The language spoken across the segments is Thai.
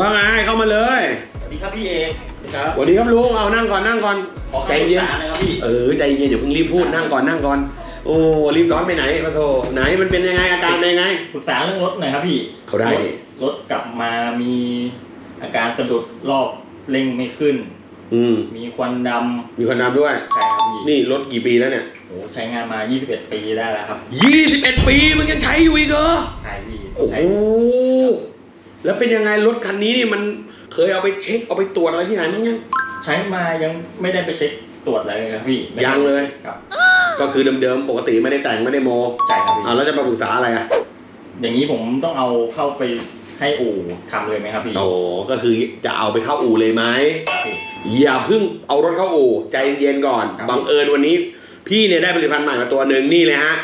ว่าไงเข้ามาเลยสวัสดีครับพี่เอกสวัสดีครับสวัสดีครับลุงเอานั่งก่อนนั่งก่อนขอใจคำปรึกเย็นษาหน่อยครับพี่เออใจเย็นอย่าเพิ่งรีบพูดนั่งก่อนนั่งก่อนโอ้รีบร้อนไปไหนปะโทไหนมันเป็นยังไงอาการเป็นยังไงปรึกษาเรื่องรถหน่อยครับพี่เขาได้รถดิรถกลับมามีอาการสะดุดรอบเร่งไม่ขึ้น อืมมีควันดมีคนนำด้วยำใช่ครับพี่นี่รถกี่ปีแล้วเนี่ยโอ้ใช้งานมา 21 ปีได้แล้วครับ 21 ปีมึงยังใช้อยู่อีกเหรอใช่พี่โอ้โหใช้ แล้วเป็นยังไงรถคันนี้นี่มันเคยเอาไปเช็คเอาไปตรวจอะไรที่ไหนมั้งยังใช้มายังไม่ได้ไปเช็คตรวจอะไรเลยครับพี่ไม่ได้ยังเลย ครับก็คือเดิมๆปกติไม่ได้แต่งไม่ได้โมใช่ครับพี่อ่าแล้วจะมาปรึกษาอะไรอะอย่างนี้ผมต้องเอาเข้าไปให้อู่ทำเลยไหมครับพี่โอ้ก็คือจะเอาไปเข้าอู่เลยไหมครับพี่ อย่าเพิ่งเอารถเข้าอู่ใจเย็นๆก่อนครับ บังเอิญวันนี้ พี่เนี่ยได้ผลิตภัณฑ์ใหม่มาตัวหนึ่งนี่เลยฮะ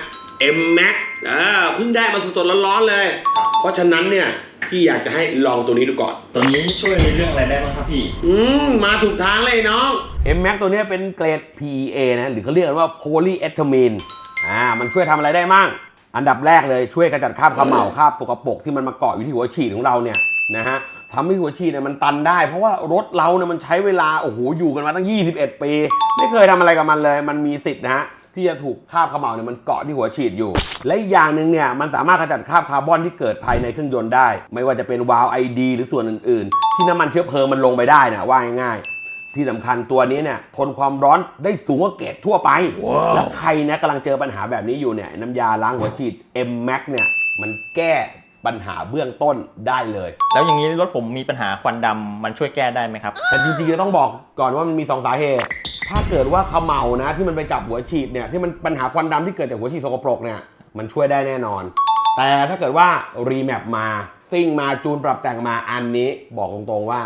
M Max อ่าเพิ่งได้มาสดๆร้อนๆเลยครับเพราะฉะนั้นเนี่ย พี่อยากจะให้ลองตัวนี้ดูก่อน ตัวนี้ช่วยในเรื่องอะไรได้บ้างครับพี่ อืมมาถูกทางเลยน้อง M Max ตัวเนี้ยเป็นเกรด PEA นะหรือเขาเรียกกันว่า polyethylene อ่ามันช่วยทำอะไรได้มั่ง อันดับแรกเลยช่วยกระจัดคราบเขม่าคราบสกปรกที่มันมาเกาะอยู่ที่หัวฉีดของเราเนี่ยนะฮะทำให้หัวฉีดเนี่ยมันตันได้ เพราะว่ารถเราเนี่ยมันใช้เวลาโอ้โหอยู่กันมาตั้ง 21 ปี ไม่เคยทำอะไรกับมันเลย มันมีสิทธิ์นะฮะ ที่จะถูกคราบเขม่าเนี่ยมันเกาะที่หัวฉีดอยู่ และอีกอย่างหนึ่งเนี่ยมันสามารถขจัดคราบคาร์บอนที่เกิดภายในเครื่องยนต์ได้ ไม่ว่าจะเป็นวาล์วไอดีหรือส่วนอื่น ๆ ที่น้ำมันเชื้อเพลิงมันลงไปได้นะว่าง่ายๆ ที่สำคัญตัวนี้เนี่ยทนความร้อนได้สูงกว่าเกรดทั่วไปแล้วใครนะกำลังเจอปัญหาแบบนี้อยู่เนี่ยน้ำยาล้างหัวฉีด M Max เนี่ยมันแก้ปัญหาเบื้องต้นได้เลย แล้วอย่างนี้รถผมมีปัญหาควันดำมันช่วยแก้ได้ไหมครับ แต่จริงๆจะต้องบอกก่อนว่ามันมีสองสาเหตุ ถ้าเกิดว่าขมเหลานะที่มันไปจับหัวฉีดเนี่ยที่มันปัญหาควันดำที่เกิดจากหัวฉีดสกปรกเนี่ยมันช่วยได้แน่นอน แต่ถ้าเกิดว่ารีแมปมาซิ่งมาจูนปรับแต่งมาอันนี้ บอกตรงๆว่า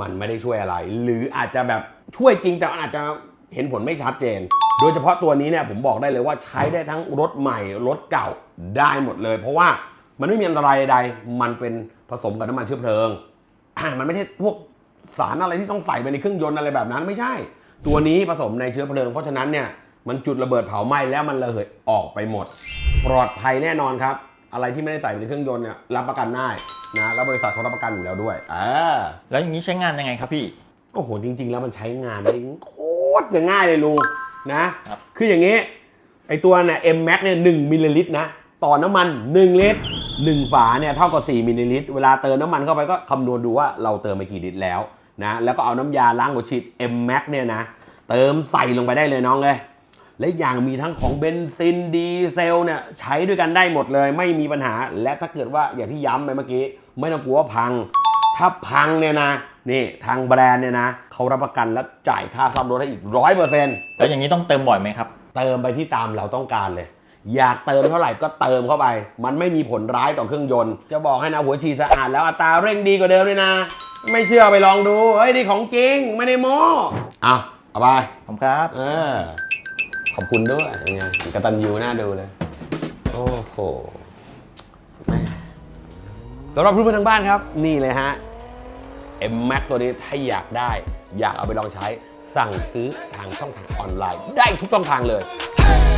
มันไม่ได้ช่วยอะไร หรืออาจจะแบบช่วยจริงแต่อาจจะเห็นผลไม่ชัดเจน โดยเฉพาะตัวนี้เนี่ยผมบอกได้เลยว่าใช้ได้ทั้งรถใหม่รถเก่าได้หมดเลย เพราะว่ามันไม่มีอันตรายใด มันเป็นผสมกับน้ำมันเชื้อเพลิง มันไม่ใช่พวกสารอะไรที่ต้องใส่ไปในเครื่องยนต์อะไรแบบนั้นไม่ใช่ ตัวนี้ผสมในเชื้อเพลิง เพราะฉะนั้นเนี่ยมันจุดระเบิดเผาไหม้แล้วมันระเหยออกไปหมด ปลอดภัยแน่นอนครับ อะไรที่ไม่ได้ใส่ไปในเครื่องยนต์เนี่ยรับประกันได้นะแล้วบริษัทเขารับประกันอยู่แล้วด้วยอ่าแล้วอย่างนี้ใช้งานยังไงครับพี่ โอ้โหจริง ๆ แล้วมันใช้งานได้โคตรจะง่ายเลยลุงนะครับคืออย่างนี้ไอตัวเนี่ย M Max เนี่ยหนึ่งมิลลิลิตรนะต่อน้ำมัน 1 ลิตร 1 ฝาเนี่ยเท่ากับ 4 มิลลิลิตร เวลาเติมน้ำมันเข้าไปก็คำนวณดูว่าเราเติมไปกี่ลิตรแล้ว นะแล้วก็เอาน้ำยาล้างหัวฉีด M Max เนี่ยนะเติมใส่ลงไปได้เลยน้องเลยและอีกอย่างมีทั้งของเบนซินดีเซลเนี่ยใช้ด้วยกันได้หมดเลย ไม่มีปัญหาและถ้าเกิดว่าอย่างที่ย้ำไปเมื่อกี้ ไม่ต้องกลัวว่าพัง ถ้าพังเนี่ยนะนี่ทางแบรนด์เนี่ยนะเขารับประกันและจ่ายค่าซ่อมรถให้อีกร้อยเปอร์เซ็นต์แล้วอย่างนี้ต้องเติมบ่อยไหมครับ เติมไปที่ตามเราต้องการเลย อยากเติมเท่าไหร่ก็เติมเข้าไป มันไม่มีผลร้ายต่อเครื่องยนต์ จะบอกให้นะหัวฉีดสะอาดแล้วอัตราเร่งดีกว่าเดิมเลยนะ ไม่เชื่อไปลองดู เฮ้ยนี่ของจริงไม่ได้โม้เอาเอาไป ผมครับ เออ ขอบคุณด้วยยังไงกตันยูน่าดูเลย โอ้โหแม่สำหรับเพื่อนๆทางบ้านครับ นี่เลยฮะ M Max ตัวนี้ถ้าอยากได้ อยากเอาไปลองใช้ สั่งซื้อทางช่องทางออนไลน์ ได้ทุกช่องทางเลย Hey!